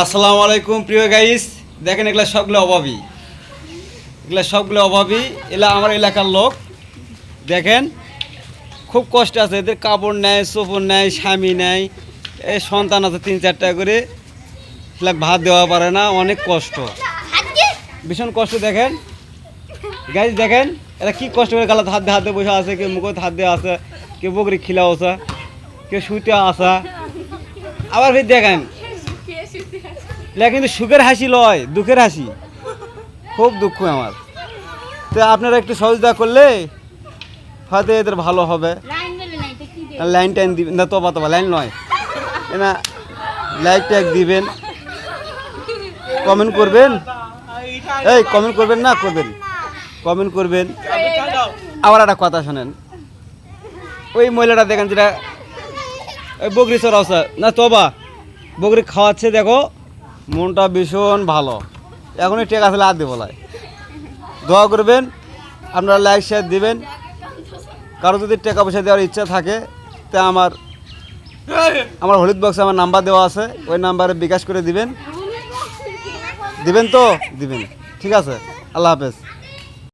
আসসালামু আলাইকুম, প্রিয় গাইস দেখেন, এগুলা সবগুলো অভাবী। এগুলা সবগুলো অভাবী। এলা আমার এলাকার লোক। দেখেন, খুব কষ্ট আছে। এদের কাপড় নেয়, চোপড় নেয়, স্বামী নেয়। এই সন্তান আছে তিন চারটা করে। এগুলা ভাত দেওয়া পারে না, অনেক কষ্ট। ভীষণ কষ্ট, দেখেন। গাইস দেখেন, এরা কি কষ্ট করে গালাত হাত দিয়ে হাত বসে আছে, কেউ মুখত হাত দিয়ে আছে, কেউ বকরি খিলা আসা কেউ শুইতে আসা। আবার ফির দেখেন এটা কিন্তু সুখের হাসি লয় দুঃখের হাসি। খুব দুঃখ আমার। তো আপনারা একটু সহযোগিতা করলে হয়তো এদের ভালো হবে। লাইন টাইন দিবেন না তোবা তোবা লাইন নয়। না লাইক ট্যাগ দিবেন। কমেন্ট করবেন। এই কমেন্ট করবেন না করবেন। কমেন্ট করবেন। আবার একটা কথা শোনেন। ওই মহিলাটা দেখেন যেটা ওই বকরি চড়াওসা না তোবা। বকরি খাওয়াচ্ছে দেখো। মনটা ভীষণ ভালো। এখনই টেকা ফেলে আর দেবো দোয়া করবেন, আপনারা লাইক শেয়ার দিবেন। কারও যদি টাকা পয়সা দেওয়ার ইচ্ছা থাকে, তা আমার আমার হলুদ বক্সে আমার নাম্বার দেওয়া আছে। ওই নাম্বারে বিকাশ করে দিবেন। দিবেন তো? দিবেন। ঠিক আছে, আল্লাহ হাফেজ।